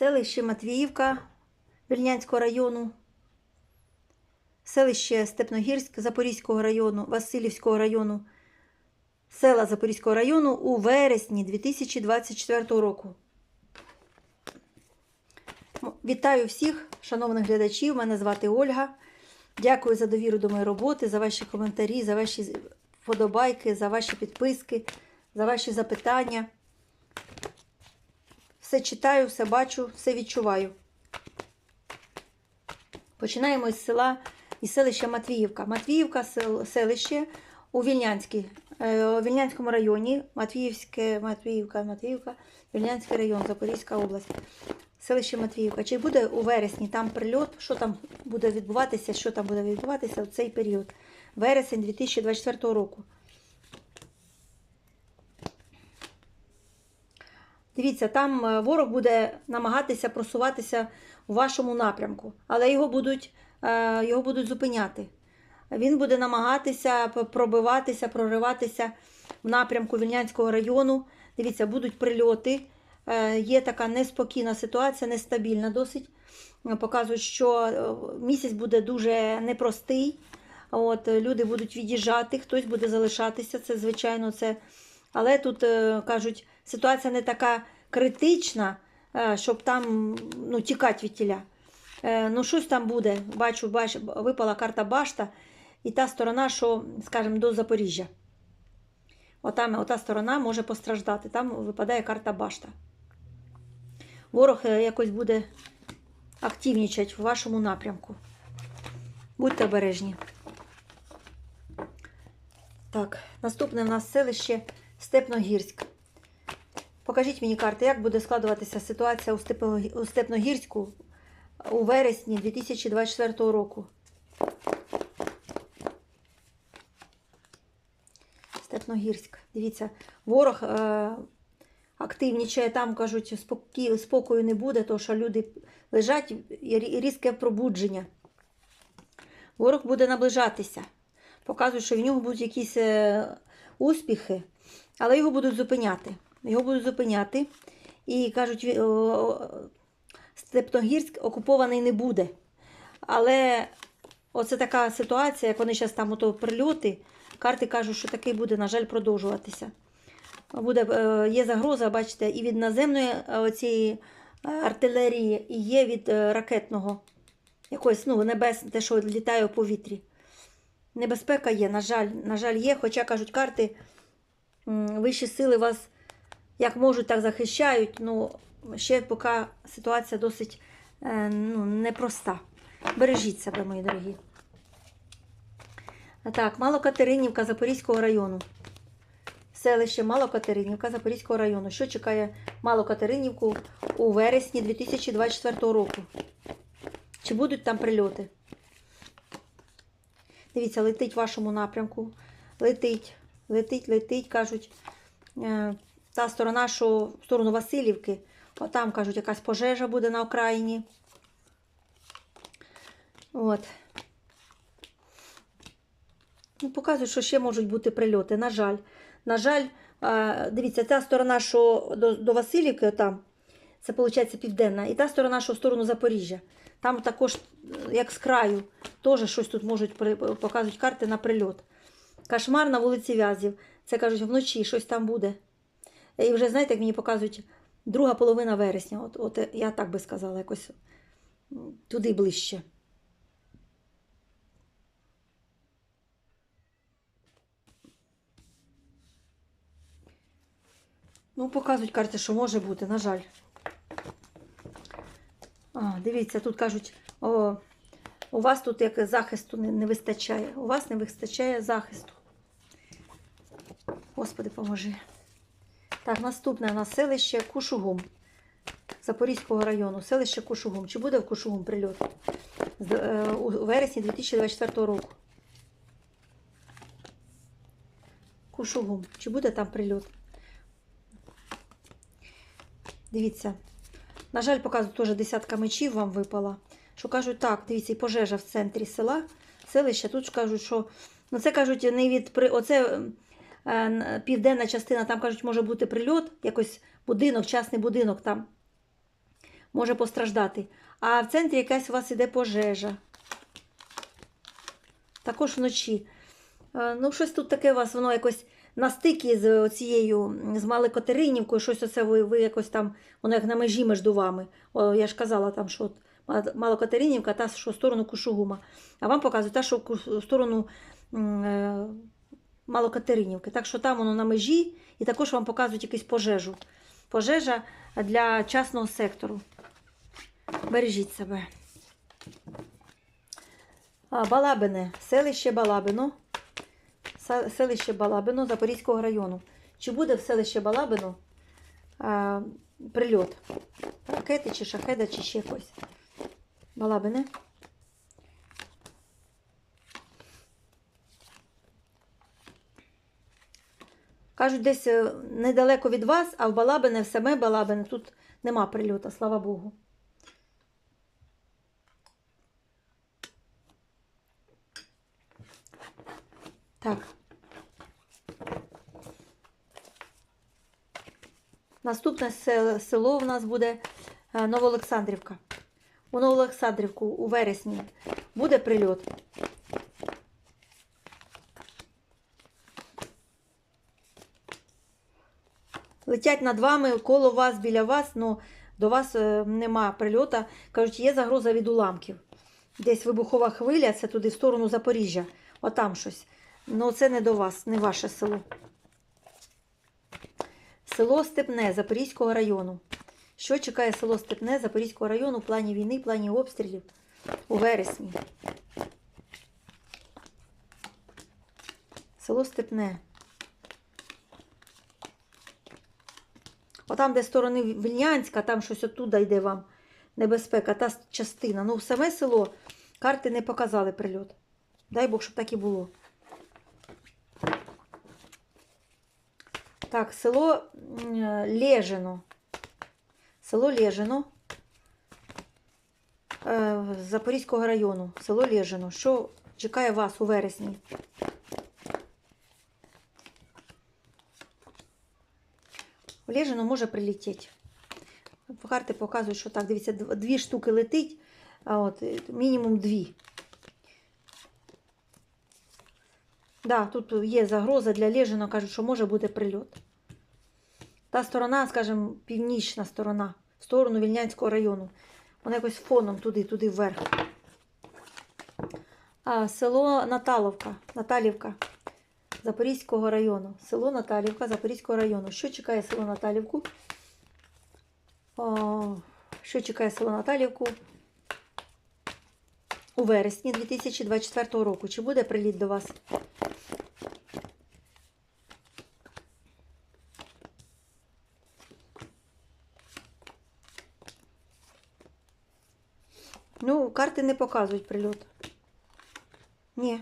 селище Матвіївка Вільнянського району, селище Степногірськ Запорізького району, Васильівського району, села Запорізького району у вересні 2024 року. Вітаю всіх, шановних глядачів. Мене звати Ольга. Дякую за довіру до моєї роботи, за ваші коментарі, за ваші вподобайки, за ваші підписки, за ваші запитання. Все читаю, все бачу, все відчуваю. Починаємо із села із селища Матвіївка. Матвіївка селище у е, у Вільнянському районі. Матвіївське, Матвіївка, Матвіївка, Вільнянський район, Запорізька область. Селище Матвіївка. Чи буде у вересні там прильот? Що там буде відбуватися? Що там буде відбуватися в цей період? Вересень 2024 року. Дивіться, там е, ворог буде намагатися просуватися у вашому напрямку, але його будуть, е, його будуть зупиняти. Він буде намагатися пробиватися, прориватися в напрямку Вільнянського району. Дивіться, будуть прильоти. Е, Є така неспокійна ситуація, нестабільна досить. Показують, що місяць буде дуже непростий. От, люди будуть від'їжджати, хтось буде залишатися. Це звичайно, це. Але тут кажуть, ситуація не така критична, е, щоб там ну, тікати від тіля. Е, Ну, щось там буде. Бачу, бач, випала карта башта, і та сторона, що, скажімо, до Запоріжжя. Отам, ота сторона може постраждати. Там випадає карта башта. Ворог е, якось буде активнічати в вашому напрямку. Будьте обережні. Так, наступне в нас селище Степногірськ. Покажіть мені карти, як буде складуватися ситуація у, Степногірську у вересні 2024 року. Степногірськ. Дивіться, ворог е, активнічає, там кажуть, спокі, спокою не буде, тому що люди лежать і різке пробудження. Ворог буде наближатися. Показують, що в нього будуть якісь е, успіхи, але його будуть зупиняти. Його будуть зупиняти. І кажуть, Степногірськ окупований не буде. Але оце така ситуація, як вони зараз там ото прильоти, карти кажуть, що такий буде, на жаль, продовжуватися. Буде, е, є загроза, бачите, і від наземної е, цієї артилерії, і є від е, ракетного якоїсь ну, небес, те, що літає у повітрі. Небезпека є, на жаль, на жаль, є. Хоча кажуть карти, вищі сили вас як можуть, так захищають. Ну, ще поки ситуація досить е, ну, непроста. Бережіть себе, мої дорогі. Так, Малокатеринівка Запорізького району. Селище Малокатеринівка Запорізького району. Що чекає Малокатеринівку у вересні 2024 року? Чи будуть там прильоти? Дивіться, летить в вашому напрямку. Летить, летить, летить, кажуть. Та сторона, що в сторону Васильівки, отам, кажуть, якась пожежа буде на окраїні. От. Ну, показують, що ще можуть бути прильоти. На жаль. На жаль, дивіться, та сторона, що до, до Васильівки, там, це виходить південна, і та сторона, що в сторону Запоріжжя. Там також, як з краю, теж щось тут можуть показують карти на прильот. Кошмар на вулиці В'язів. Це кажуть, вночі щось там буде. І вже, знаєте, як мені показують, друга половина вересня. От, от я так би сказала, якось туди ближче. Ну, показують карти, що може бути, на жаль. А, дивіться, тут кажуть, о, у вас тут як захисту не, не вистачає. У вас не вистачає захисту. Господи, поможи. Так, наступне у нас селище Кушугум Запорізького району. Селище Кушугум. Чи буде в Кушугум прильот? Е, У вересні 2024 року. Кушугум. Чи буде там прильот? Дивіться. На жаль, показують теж десятка мечів вам випала. Що кажуть, так, дивіться, і пожежа в центрі села, селища. Тут кажуть, що ну це кажуть, не від оце південна частина, там кажуть, може бути прильот, якось будинок, частний будинок там. може постраждати. А в центрі якась у вас іде пожежа. Також вночі. Е, Ну, щось тут таке у вас, воно якось на стикі з цією, з Маликотеринівкою, щось оце ви, ви якось там, воно як на межі між вами. О, я ж казала там, що Малокатеринівка, та, що в сторону Кушугума. А вам показують та, що в сторону е, Малокатеринівки. Так що там воно на межі, і також вам показують якусь пожежу. Пожежа для частного сектору. Бережіть себе. Балабине, селище Балабино. Селище Балабино Запорізького району. Чи буде в селище Балабино а, прильот? Ракети чи шахеда, чи ще щось? Балабине. Кажуть, десь е, недалеко від вас, а в Балабине, в саме Балабине, тут нема прильота, слава Богу. Так. Наступне село в нас буде е, Новоолександрівка. У Новоолександрівку у вересні буде прильот. Летять над вами, коло вас, біля вас, ну до вас е, нема прильота. Кажуть, є загроза від уламків. Десь вибухова хвиля, це туди в сторону Запоріжжя. Отам щось. Ну, це не до вас, не ваше село. Село Степне Запорізького району. Що чекає село Степне Запорізького району в плані війни, в плані обстрілів у вересні? Село Степне. Отам, де сторони Вільнянська, там щось оттуда йде вам небезпека, та частина. Ну, саме село карти не показали прильот. Дай Бог, щоб так і було. Так, село м, Лежино. Село Лежино. Е, Запорізького району. Село Лежино. Що чекає вас у вересні? В може прилетіти. Карти показують, що так, дивіться, дві штуки летить, а от е, мінімум дві. Да, тут є загроза для Лежина, кажуть, що може бути прильот. Та сторона, скажімо, північна сторона, в сторону Вільнянського району. Вона якось фоном туди, туди вверх. А, село Наталовка, Наталівка Запорізького району. Село Наталівка Запорізького району. Що чекає село Наталівку? О, що чекає село Наталівку у вересні 2024 року? Чи буде приліт до вас? Ну, карти не показують прильот. Ні.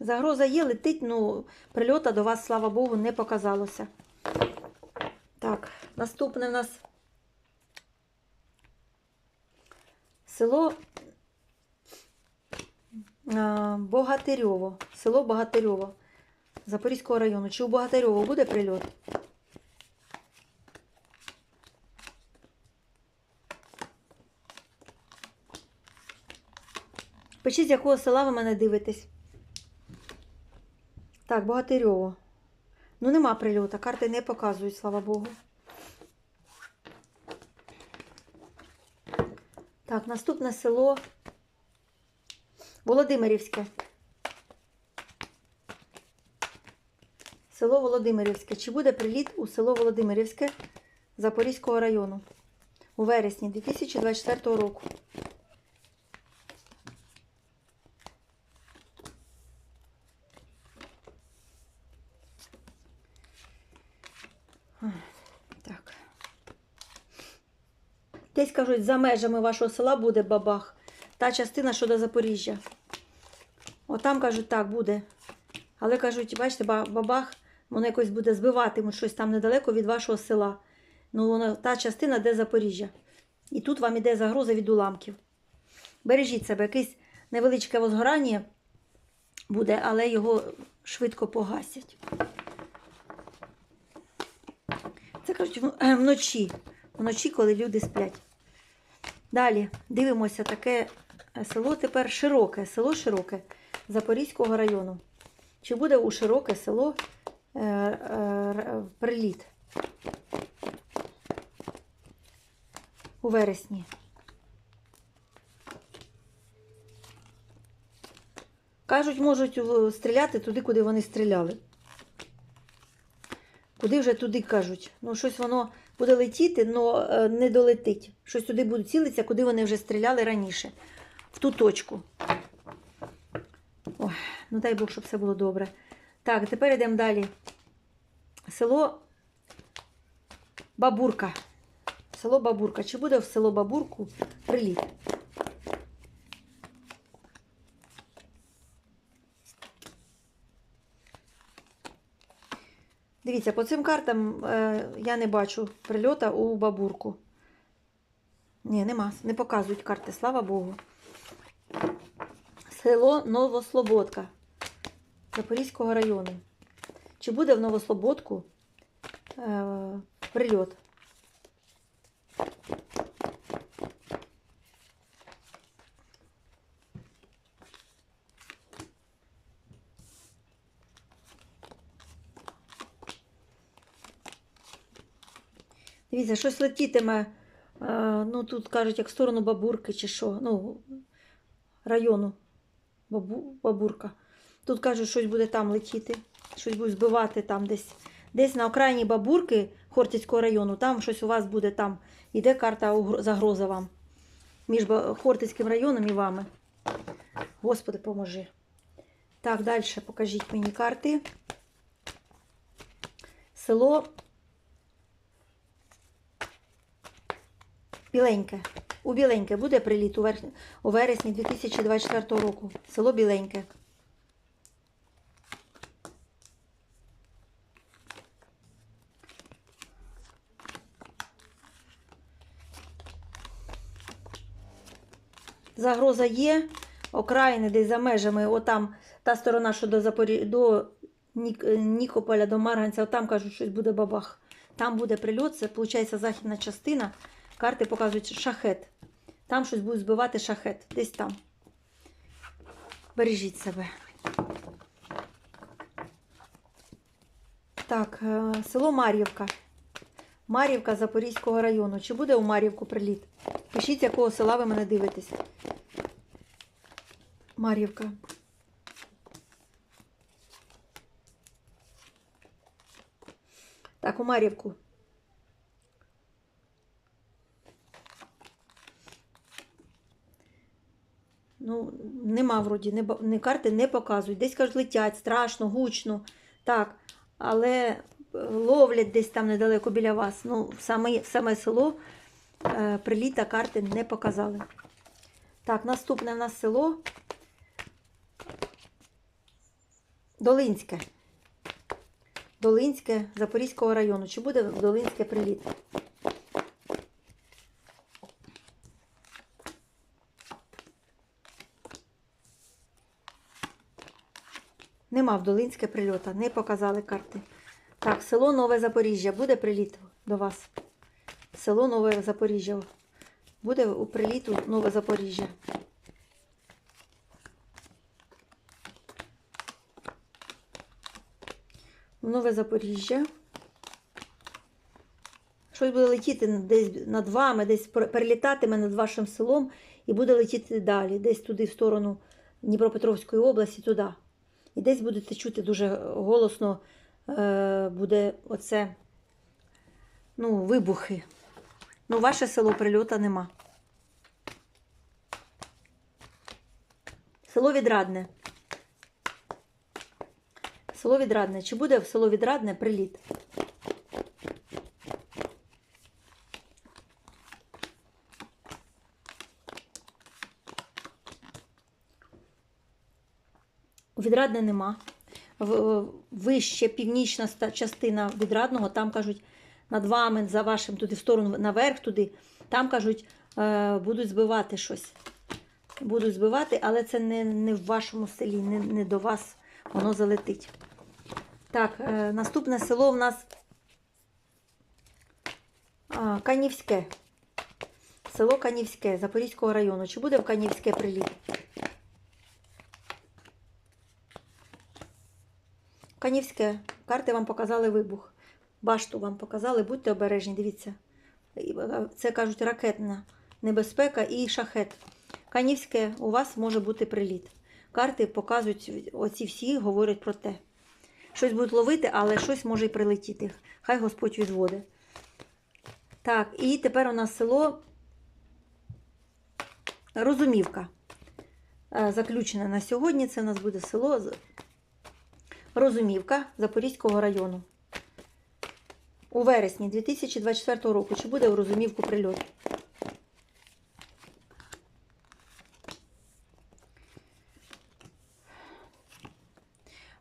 Загроза є, летить, ну прильота до вас, слава Богу, не показалося. Так, наступне в нас село Богатирьово. Село Богатирьово Запорізького району. Чи у Богатирьово буде прильот? Пишіть, з якого села ви мене дивитесь. Так, Богатирьово. Ну, нема прильота. Карти не показують, слава Богу. Так, наступне село Володимирівське. Село Володимирівське. Чи буде приліт у село Володимирівське Запорізького району у вересні 2024 року? Так. Десь кажуть, за межами вашого села буде бабах. Та частина, що до Запоріжжя. Отам кажуть, так буде. Але кажуть, бачите, бабах, воно якось буде збиватимуть щось там недалеко від вашого села. Ну, воно та частина, де Запоріжжя. І тут вам іде загроза від уламків. Бережіть себе, якесь невеличке возгорання буде, але його швидко погасять. Це кажуть вночі. Вночі, коли люди сплять. Далі дивимося таке село тепер широке, село широке Запорізького району. Чи буде у широке село е, е, приліт у вересні? Кажуть, можуть стріляти туди, куди вони стріляли. Куди вже туди кажуть? Ну, щось воно буде летіти, але не долетить. Щось туди буде цілитися, куди вони вже стріляли раніше. В ту точку. Ой, ну дай Бог, щоб все було добре. Так, тепер йдемо далі. Село Бабурка. Село Бабурка. Чи буде в село Бабурку приліт? Дивіться, по цим картам е, я не бачу прильота у бабурку. Ні, нема, не показують карти, слава Богу. Село Новослободка Запорізького району. Чи буде в Новослободку е, прильот? Дивіться, щось летітиме, е, ну тут кажуть, як в сторону бабурки чи що, ну, району бабу, бабурка. Тут кажуть, щось буде там летіти, щось буде збивати там десь. Десь на окраїні бабурки Хортицького району, там щось у вас буде там. Іде карта загроза вам. Між Хортицьким районом і вами. Господи, поможи. Так, далі покажіть мені карти. Село Біленьке. У Біленьке буде приліт у, вересні 2024 року. Село Біленьке. Загроза є. Окраїни десь за межами, отам та сторона, що до Запорі... до Нік... е, Нікополя, до Марганця, там кажуть, щось буде бабах. Там буде прильот, це виходить західна частина. Карти показують шахет. Там щось буде збивати шахет. Десь там. Бережіть себе. Так, е, село Мар'ївка. Мар'ївка Запорізького району. Чи буде у Мар'ївку приліт? Пишіть, якого села ви мене дивитесь. Мар'ївка. Так, у Мар'ївку. Ну, нема вроді, не, не карти не показують. Десь кажуть, летять, страшно, гучно. Так, але е, ловлять десь там недалеко біля вас. Ну, саме, саме село е, приліта карти не показали. Так, наступне в нас село Долинське. Долинське Запорізького району. Чи буде Долинське приліт? Нема в Долинське прильота, не показали карти. Так, село Нове Запоріжжя. Буде приліт до вас? Село Нове Запоріжжя. Буде у приліту Нове Запоріжжя. Нове Запоріжжя. Щось буде летіти десь над вами, десь пер- перелітатиме над вашим селом і буде летіти далі, десь туди, в сторону Дніпропетровської області, туди. І десь будете чути дуже голосно е, буде оце, ну, вибухи. Ну, ваше село прильота нема. Село Відрадне. Село Відрадне. Чи буде в село Відрадне приліт? Відрадне нема. Вище північна частина відрадного, там кажуть, над вами, за вашим туди в сторону, наверх туди, там кажуть, е, будуть збивати щось. Будуть збивати, але це не, не в вашому селі, не, не до вас воно залетить. Так, е, наступне село в нас Канівське. село Канівське Запорізького району. Чи буде в Канівське приліт? Канівське. Карти вам показали вибух. Башту вам показали, будьте обережні, дивіться. Е, Це кажуть ракетна небезпека і шахет. Канівське, у вас може бути приліт. Карти показують, оці всі говорять про те. Щось будуть ловити, але щось може і прилетіти. Хай Господь відводить. Так, і тепер у нас село Розумівка. Е, Заключене на сьогодні. Це у нас буде село Розумівка Запорізького району. У вересні 2024 року. Чи буде у Розумівку прильот?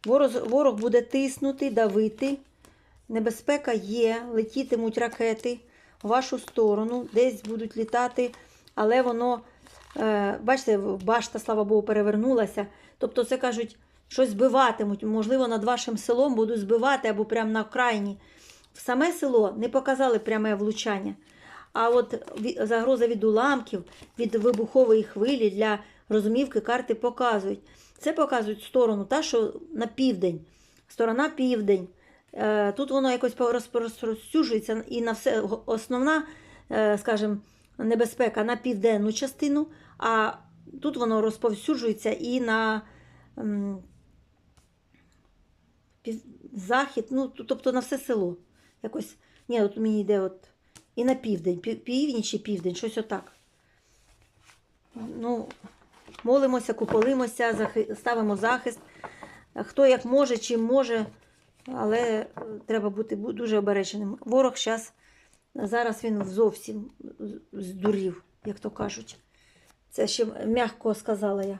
Ворог, буде тиснути, давити. Небезпека є, летітимуть ракети в вашу сторону, десь будуть літати, але воно, е, бачите, башта, слава Богу, перевернулася. Тобто, це кажуть, щось збиватимуть. Можливо, над вашим селом будуть збивати або прямо на окраїні. В саме село не показали пряме влучання. А от загроза від уламків, від вибухової хвилі для розумівки карти показують. Це показують сторону, та, що на південь, сторона південь. Е, Тут воно якось розпростюжується і на все основна, е, скажімо, небезпека на південну частину, а тут воно розповсюджується і на пів- захід, ну, тобто на все село. Якось, ні, от мені йде от і на південь, пів- північ і південь, щось отак. Ну, молимося, куполимося, ставимо захист. Хто як може, чим може, але е, треба бути дуже обережним. Ворог зараз, зараз він зовсім здурів, як то кажуть. Це ще м'яко сказала я.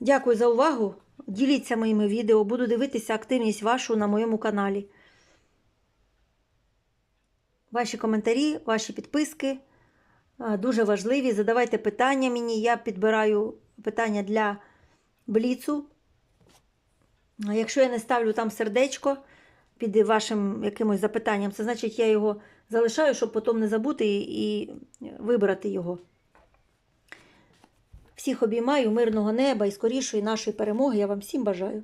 Дякую за увагу. Діліться моїми відео. Буду дивитися активність вашу на моєму каналі. Ваші коментарі, ваші підписки дуже важливі. Задавайте питання мені. Я підбираю питання для бліцу. Якщо я не ставлю там сердечко під вашим якимось запитанням, це значить, я його залишаю, щоб потім не забути і вибрати його. Всіх обіймаю, мирного неба і скорішої нашої перемоги. Я вам всім бажаю.